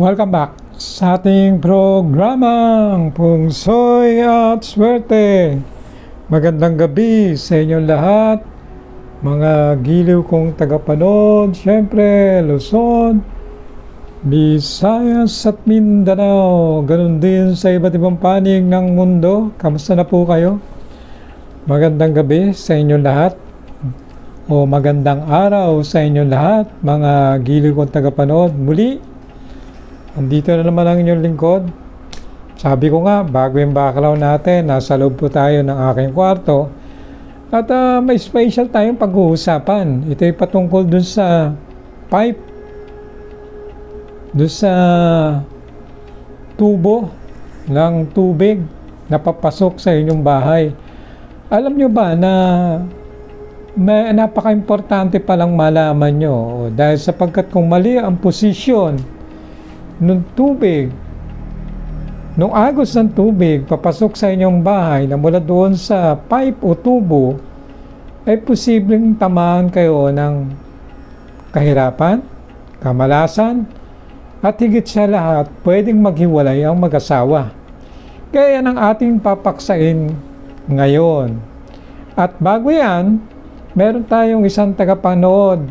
Welcome back sa ating programang Pungsoy at Swerte. Magandang gabi sa inyong lahat, mga giliw kong tagapanood, syempre Luzon, Visayas at Mindanao, ganun din sa iba't ibang panig ng mundo. Kamusta na po kayo? Magandang gabi sa inyong lahat o magandang araw sa inyong lahat, mga giliw kong tagapanood. Muli, andito na naman ang inyong lingkod. Sabi ko nga, bago yung background natin, nasa loob po tayo ng aking kwarto. At ah, may special tayong pag-uusapan. Ito ay patungkol dun sa pipe. Dun sa tubo ng tubig na papasok sa inyong bahay. Alam nyo ba na may napaka-importante palang malaman nyo dahil sapagkat kung mali ang posisyon ng tubig, nung agos ng tubig papasok sa inyong bahay na mula doon sa pipe o tubo, ay posibleng tamaan kayo ng kahirapan, kamalasan, at higit sa lahat, pwedeng maghiwalay ang mag-asawa. Kaya yan ang ating papaksain ngayon. At bago yan, meron tayong isang tagapanood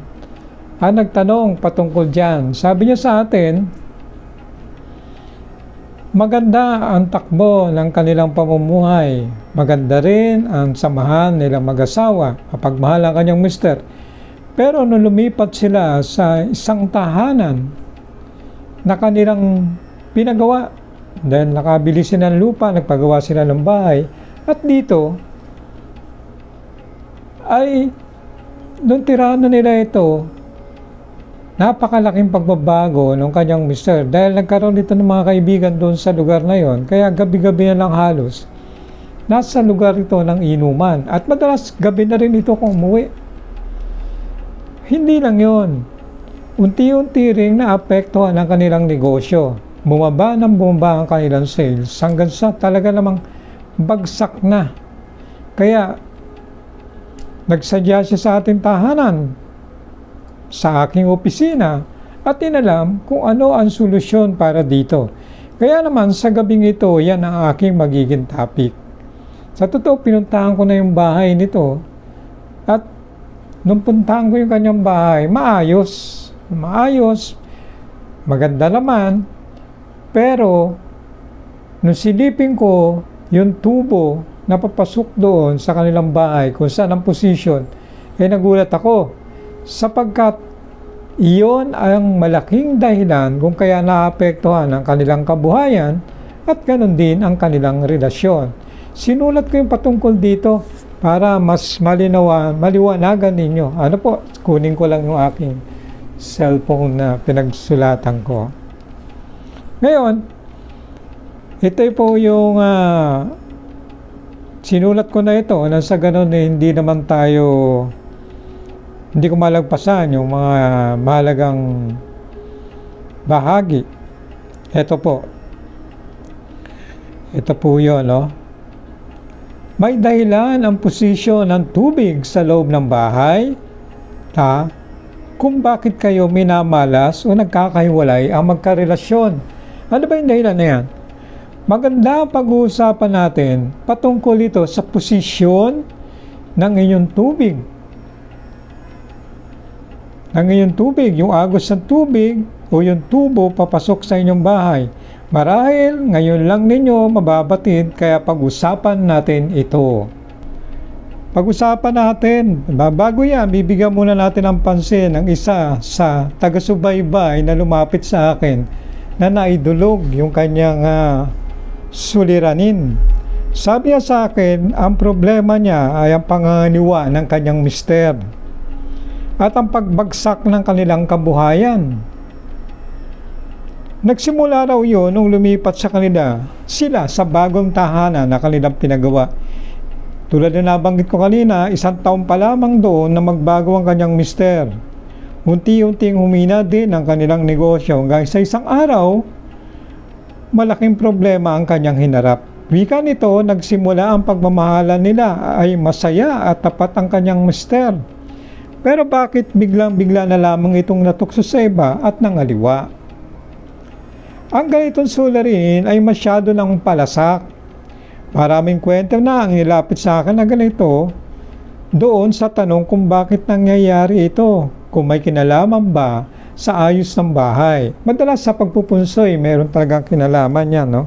ang nagtanong patungkol dyan. Sabi niya sa atin, maganda ang takbo ng kanilang pamumuhay. Maganda rin ang samahan nilang mag-asawa, mapagmahal ang kanyang mister. Pero nung lumipat sila sa isang tahanan na kanilang pinagawa, dahil nakabili sila ng lupa, nagpagawa sila ng bahay, at dito, ay nung tirahan na nila ito, napakalaking pagbabago ng kanyang mister dahil nagkaroon dito ng mga kaibigan doon sa lugar na yon kaya gabi-gabi na lang halos nasa lugar ito ng inuman. At madalas gabi na rin ito kung umuwi. Hindi lang yon unti-unti ring naapektuhan ang kanilang negosyo. Bumaba ng bumaba ang kanilang sales hanggang sa talaga namang bagsak na. Kaya nagsadya siya sa ating tahanan sa aking opisina at tinalam kung ano ang solusyon para dito. Kaya naman sa gabing ito, yan ang aking magiging topic. Sa totoo, pinuntahan ko na yung bahay nito at nung puntahan ko yung kanyang bahay, maayos, maayos, maganda naman, pero nung silipin ko yung tubo na papasok doon sa kanilang bahay kung saan ang posisyon, eh nagulat ako sapagkat iyon ang malaking dahilan kung kaya naapektuhan ang kanilang kabuhayan at ganun din ang kanilang relasyon. Sinulat ko yung patungkol dito para mas malinawan, maliwanagan ninyo. Ano po, kunin ko lang yung aking cellphone na pinagsulatan ko. Ngayon, ito po yung uh, sinulat ko na ito nang sa ganun eh, hindi naman tayo hindi ko malagpasan yung mga mahalagang bahagi. Ito po. Ito po yun, no? May dahilan ang posisyon ng tubig sa loob ng bahay, ha? Kung bakit kayo minamalas o nagkakahiwalay ang magkarelasyon. Ano ba yung dahilan na yan? Maganda pag-uusapan natin patungkol ito sa posisyon ng inyong tubig ng inyong tubig, yung agos ng tubig o yung tubo papasok sa inyong bahay. Marahil ngayon lang ninyo mababatid kaya pag-usapan natin ito. Pag-usapan natin, bago yan, bibigyan muna natin ng pansin ang isa sa taga-subaybay na lumapit sa akin na naidulog yung kanyang uh, suliranin. Sabi niya sa akin, ang problema niya ay ang panganiwa ng kanyang mister at ang pagbagsak ng kanilang kabuhayan. Nagsimula raw yun nung lumipat sa kanila sila sa bagong tahanan na kanilang pinagawa. Tulad na nabanggit ko kanina, isang taon pa lamang doon na magbago ang kanyang mister. Unti-unting humina din ang kanilang negosyo hanggang sa isang araw, malaking problema ang kanyang hinarap. Wika nito, nagsimula ang pagmamahalan nila ay masaya at tapat ang kanyang mister. Pero bakit biglang-bigla na lamang itong natukso sa iba at nangaliwa? Ang ganitong suliranin ay masyado ng palasak. Maraming kwento na ang nilapit sa akin na ganito doon sa tanong kung bakit nangyayari ito, kung may kinalaman ba sa ayos ng bahay. Madalas sa pagpupunsoy, meron talagang kinalaman yan, no?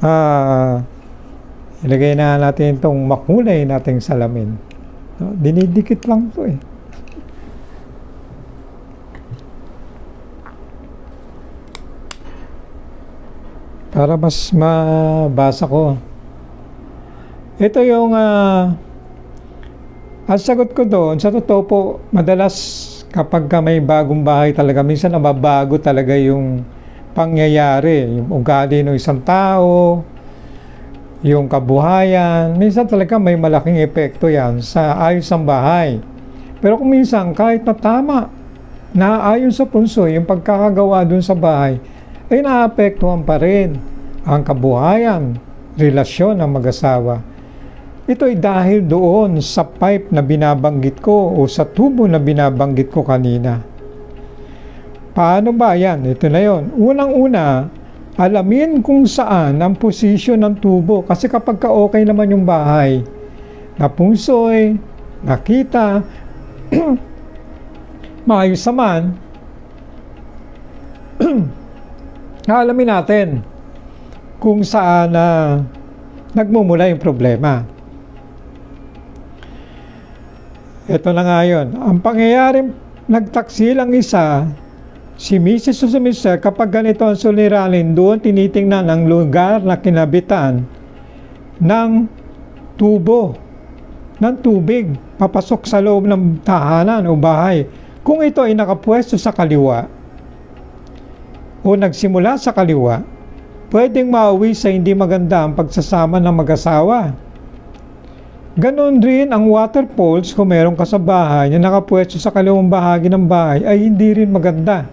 Ah, ilagay na natin itong makulay nating salamin. No? Dinidikit lang to eh. Para mas mabasa ko. Ito yung ah, ang sagot ko doon, sa totoo po, madalas kapag ka may bagong bahay talaga, minsan nababago talaga yung pangyayari, yung ugali ng isang tao, yung kabuhayan. Minsan talaga may malaking epekto yan sa ayos ng bahay. Pero kung minsan, kahit na tama, naayon sa punso, yung pagkakagawa dun sa bahay, ay naapektuhan pa rin ang kabuhayan, relasyon ng mag-asawa. Ito ay dahil doon sa pipe na binabanggit ko o sa tubo na binabanggit ko kanina. Paano ba yan? Ito na yon. Unang-una, alamin kung saan ang posisyon ng tubo. Kasi kapag ka okay naman yung bahay, napungsoy, nakita, maayos naman, alamin natin kung saan na nagmumula yung problema. Ito na nga yun. Ang pangyayaring nagtaksil ang isa, si Mrs. o kapag ganito ang suliranin, doon tinitingnan ang lugar na kinabitan ng tubo, ng tubig, papasok sa loob ng tahanan o bahay. Kung ito ay nakapwesto sa kaliwa o nagsimula sa kaliwa, pwedeng mauwi sa hindi maganda ang pagsasama ng mag-asawa. Ganon rin ang water pools kung meron ka sa bahay na nakapwesto sa kaliwang bahagi ng bahay ay hindi rin maganda.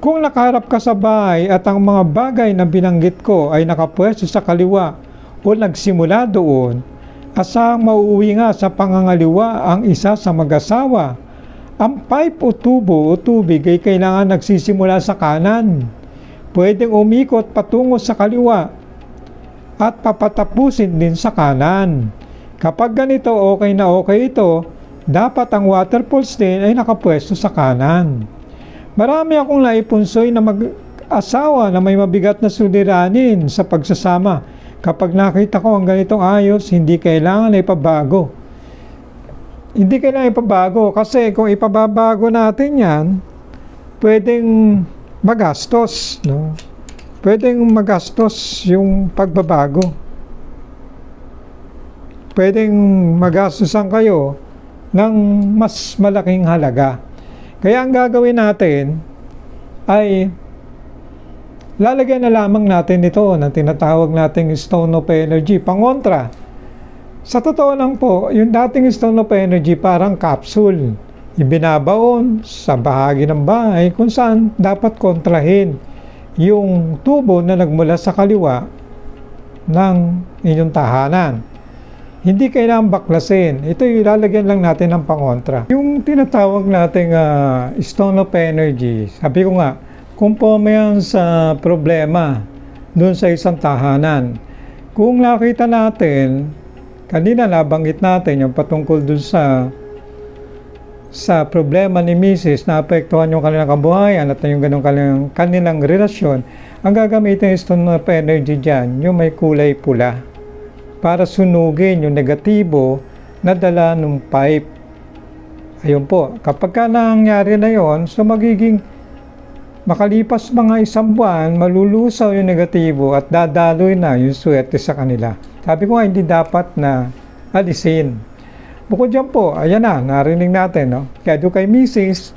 Kung nakaharap ka sa bahay at ang mga bagay na binanggit ko ay nakapwesto sa kaliwa o nagsimula doon, asang mauuwi nga sa pangangaliwa ang isa sa mag-asawa. Ang pipe o tubo o tubig ay kailangan nagsisimula sa kanan. Pwedeng umikot patungo sa kaliwa at papatapusin din sa kanan. Kapag ganito okay na okay ito, dapat ang water pulse din ay nakapwesto sa kanan. Marami akong naipunsoy na mag-asawa na may mabigat na suliranin sa pagsasama. Kapag nakita ko ang ganitong ayos, hindi kailangan na ipabago. Hindi kailangan ipabago kasi kung ipababago natin yan, pwedeng magastos. No? Pwedeng magastos yung pagbabago pwedeng magastusan kayo ng mas malaking halaga. Kaya ang gagawin natin ay lalagyan na lamang natin ito ng tinatawag nating stone of energy, pangontra. Sa totoo lang po, yung dating stone of energy parang capsule. Ibinabaon sa bahagi ng bahay kung saan dapat kontrahin yung tubo na nagmula sa kaliwa ng inyong tahanan. Hindi kailangan baklasin. Ito ilalagyan lang natin ng pangontra. Yung tinatawag nating uh, stone of energy, sabi ko nga, po yan sa problema doon sa isang tahanan, kung nakita natin, kanina nabanggit natin yung patungkol doon sa sa problema ni Mrs. na apektuhan yung kanilang kabuhayan at yung ganong kanilang, kanilang relasyon, ang gagamitin yung stone of energy dyan, yung may kulay pula para sunugin yung negatibo na dala ng pipe. Ayun po, kapag ka nangyari na yon, so magiging makalipas mga isang buwan, malulusaw yung negatibo at dadaloy na yung swerte sa kanila. Sabi ko nga, hindi dapat na alisin. Bukod dyan po, ayan na, narinig natin, no? Kaya doon kay Mrs.,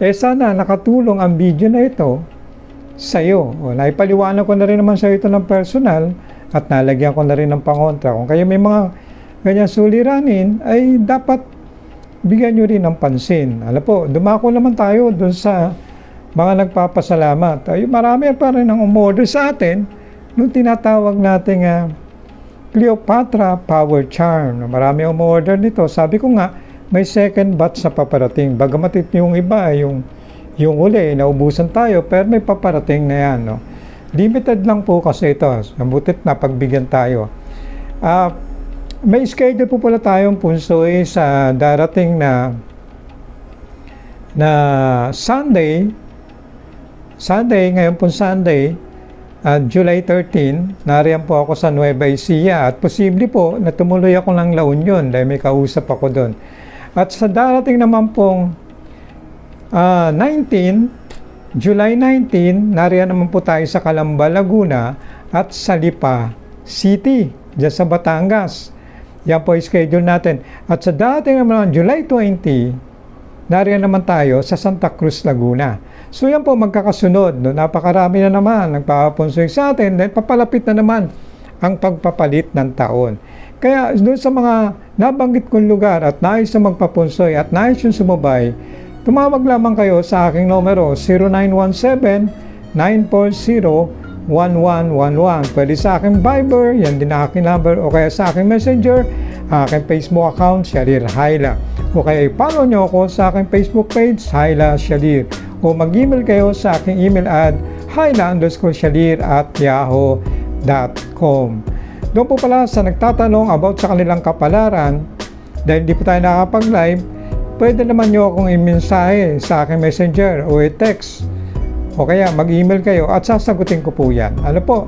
eh sana nakatulong ang video na ito sa iyo. O, naipaliwanag ko na rin naman sa ito ng personal at nalagyan ko na rin ng pangontra. Kung kayo may mga ganyan suliranin, ay dapat bigyan nyo rin ng pansin. Alam po, dumako naman tayo dun sa mga nagpapasalamat. Ay, marami pa rin ang umorder sa atin nung tinatawag nating uh, Cleopatra Power Charm. Marami umorder nito. Sabi ko nga, may second batch sa paparating. Bagamat yung iba, yung, yung uli, naubusan tayo, pero may paparating na yan. No? Limited lang po kasi ito. Mabutit na pagbigyan tayo. Ah, may schedule po pala tayong punsoy sa darating na na Sunday. Sunday, ngayon po Sunday, ah, July 13, nariyan po ako sa Nueva Ecija at posible po na tumuloy ako ng La Union dahil may kausap ako doon. At sa darating naman pong ah, 19, July 19, nariyan naman po tayo sa Calamba, Laguna at sa Lipa City, dyan sa Batangas. Yan po schedule natin. At sa dating naman July 20, nariyan naman tayo sa Santa Cruz, Laguna. So yan po magkakasunod. No? Napakarami na naman nagpapapunsoy sa atin dahil papalapit na naman ang pagpapalit ng taon. Kaya doon sa mga nabanggit kong lugar at nais na magpapunsoy at nais yung sumabay, tumawag lamang kayo sa aking numero 0917-940-1111. Pwede sa aking Viber, yan din aking number, o kaya sa aking Messenger, aking Facebook account, Shalir Haila. O kaya i-follow nyo ako sa aking Facebook page, Haila Shalir. O mag-email kayo sa aking email ad, haila underscore shalir at yahoo.com. Doon po pala sa nagtatanong about sa kanilang kapalaran, dahil hindi po tayo nakapag-live, pwede naman nyo akong i-mensahe sa aking messenger o i-text. O kaya mag-email kayo at sasagutin ko po yan. Ano po?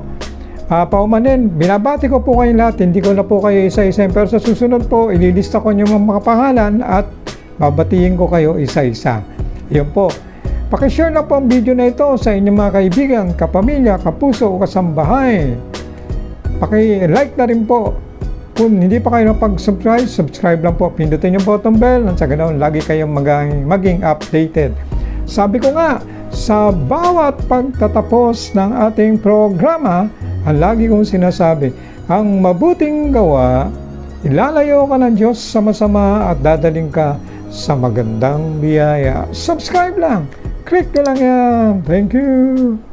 Uh, paumanin, binabati ko po kayong lahat. Hindi ko na po kayo isa-isa. Pero sa susunod po, ililista ko yung mga pangalan at babatiin ko kayo isa-isa. Yun po. Pakishare na po ang video na ito sa inyong mga kaibigan, kapamilya, kapuso o kasambahay. Paki-like na rin po. Kung hindi pa kayo napag-subscribe, subscribe lang po. Pindutin yung button bell nang sa ganoon lagi kayong maging, maging updated. Sabi ko nga, sa bawat pagtatapos ng ating programa, ang lagi kong sinasabi, ang mabuting gawa, ilalayo ka ng Diyos sa masama at dadaling ka sa magandang biyaya. Subscribe lang! Click nyo lang yan! Thank you!